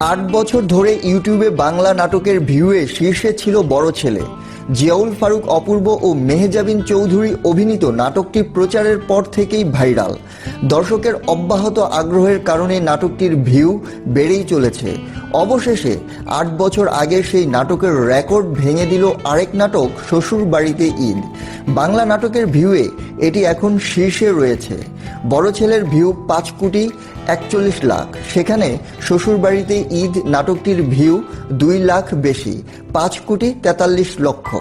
আট বছর ধরে ইউটিউবে বাংলা নাটকের ভিউয়ে শীর্ষে ছিল বড় ছেলে। জিয়াউল ফারুক অপূর্ব ও মেহজাবিন চৌধুরী অভিনীত নাটকটি প্রচারের পর থেকেই ভাইরাল। দর্শকের অব্যাহত আগ্রহের কারণে নাটকটির ভিউ বেড়েই চলেছে। অবশেষে আট বছর আগে সেই নাটকের রেকর্ড ভেঙে দিল আরেক নাটক শ্বশুর বাড়িতে ঈদ। বাংলা নাটকের ভিউয়ে এটি এখন শীর্ষে রয়েছে। বড় ছেলের ভিউ পাঁচ কোটি একচল্লিশ লাখ। সেখানে শ্বশুরবাড়িতে ঈদ নাটকটির ভিউ দুই লাখ বেশি, পাঁচ কোটি তেতাল্লিশ লক্ষ।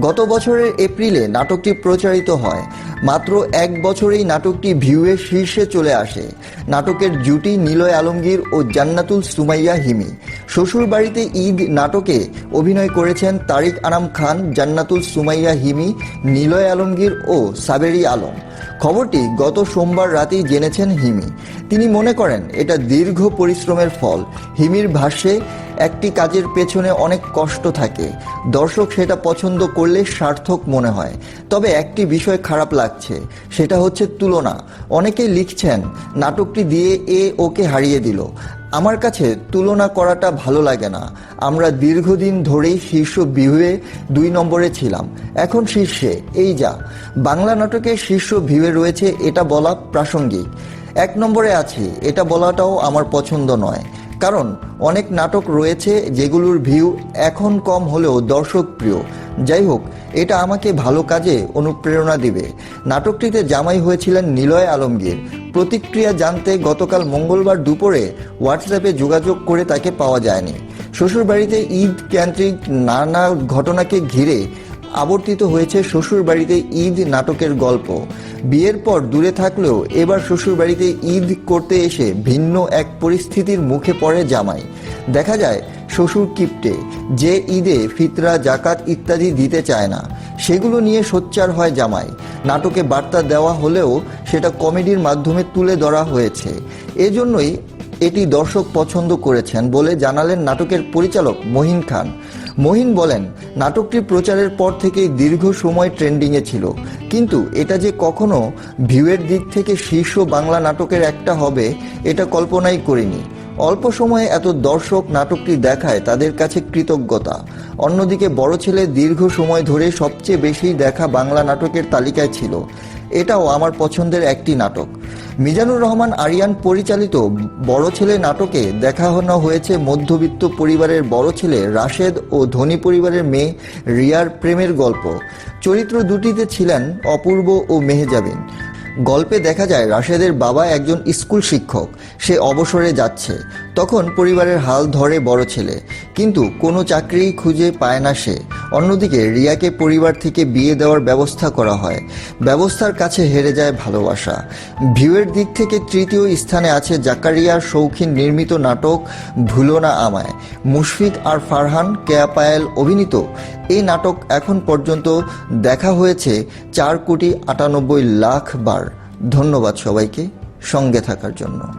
গত বছরের এপ্রিলে নাটকটি প্রচারিত হয়। মাত্র এক বছরেই নাটকটি ভিউয়ে শীর্ষে চলে আসে। নাটকের জুটি নিলয় আলমগীর ও জান্নাতুল সুমাইয়া হিমি। শ্বশুরবাড়িতে ঈদ নাটকে অভিনয় করেছেন তারিক আনাম খান, জান্নাতুল সুমাইয়া হিমি, নিলয় আলমগীর ও সাবেরি আলম। খবরটি গত সোমবার রাতেই জেনেছেন হিমি। তিনি মনে করেন, এটা দীর্ঘ পরিশ্রমের ফল। হিমির ভাষ্যে একটি কাজের পেছনে অনেক কষ্ট থাকে। দর্শক সেটা পছন্দ করলে সার্থক মনে হয়। তবে একটি বিষয় খারাপ লাগছে, সেটা হচ্ছে তুলনা। অনেকেই লিখছেন, নাটকটি দিয়ে এ ওকে হারিয়ে দিল। আমার কাছে তুলনা করাটা ভালো লাগে না। আমরা দীর্ঘদিন ধরেই শীর্ষ ভিউয়ে দুই নম্বরে ছিলাম। এখন শীর্ষে, এই যা। বাংলা নাটকের শীর্ষ ভিউয়ে রয়েছে এটা বলা প্রাসঙ্গিক। এক নম্বরে আছি, এটা বলাটাও আমার পছন্দ নয়। কারণ অনেক নাটক রয়েছে যেগুলোর ভিউ এখন কম হলেও দর্শক প্রিয়। যাই হোক, এটা আমাকে ভালো কাজে অনুপ্রেরণা দিবে। নাটকটিতে জামাই হয়েছিলেন নিলয় আলমগীর। প্রতিক্রিয়া জানতে গতকাল মঙ্গলবার দুপুরে হোয়াটসঅ্যাপে যোগাযোগ করে তাকে পাওয়া যায়নি। শ্বশুরবাড়িতে ঈদ কেন্দ্রিক নানা ঘটনাকে ঘিরে আবর্তিত হয়েছে শ্বশুরবাড়িতে ঈদ নাটকের গল্প। বিয়ের পর দূরে থাকলেও এবার শ্বশুরবাড়িতে ঈদ করতে এসে ভিন্ন এক পরিস্থিতির মুখে পড়ে জামাই। দেখা যায়, শ্বশুর কিপ্টে, যে ঈদে ফিতরা, জাকাত ইত্যাদি দিতে চায় না। সেগুলো নিয়ে সোচ্চার হয় জামাই। নাটকে বার্তা দেওয়া হলেও সেটা কমেডির মাধ্যমে তুলে ধরা হয়েছে। এজন্যই এটি দর্শক পছন্দ করেছেন বলে জানালেন নাটকের পরিচালক মহিন খান। মহিন বলেন, নাটকটি প্রচারের পর থেকেই দীর্ঘ সময় ট্রেন্ডিংয়ে ছিল। কিন্তু এটা যে কখনো ভিউয়ের দিক থেকে শীর্ষ বাংলা নাটকের একটা হবে, এটা কল্পনাই করিনি। অল্প সময়ে এত দর্শক নাটকটি দেখায় তাদের কাছে কৃতজ্ঞতা। অন্যদিকে বড় ছেলে দীর্ঘ সময় ধরে সবচেয়ে বেশি দেখা বাংলা নাটকের তালিকায় ছিল। এটাও আমার পছন্দের একটি নাটক। মিজানুর রহমান আরিয়ান পরিচালিত বড় ছেলে নাটকে দেখানো হয়েছে মধ্যবিত্ত পরিবারের বড় ছেলে রাশেদ ও ধনী পরিবারের মেয়ে রিয়ার প্রেমের গল্প। চরিত্র দুটিতে ছিলেন অপূর্ব ও মেহজাবিন। গল্পে দেখা যায় রাশেদের বাবা একজন স্কুল শিক্ষক। সে অবসরে যাচ্ছে। তখন পরিবারের হাল ধরে বড় ছেলে। কিন্তু কোনো চাকরি খুঁজে পায় না সে। অন্যদিকে রিয়াকে পরিবার থেকে বিয়ে দেওয়ার ব্যবস্থা করা হয়। ব্যবস্থার কাছে হেরে যায় ভালোবাসা। ভিউয়ের দিক থেকে তৃতীয় স্থানে আছে জাকারিয়ার শৌখিন নির্মিত নাটক ভুলো না আমায়। মুশফিক আর ফারহান, কেয়া পায়েল অভিনীত। এই নাটক এখন পর্যন্ত দেখা হয়েছে চার কোটি আটানব্বই লাখ বার। ধন্যবাদ সবাইকে সঙ্গে থাকার জন্য।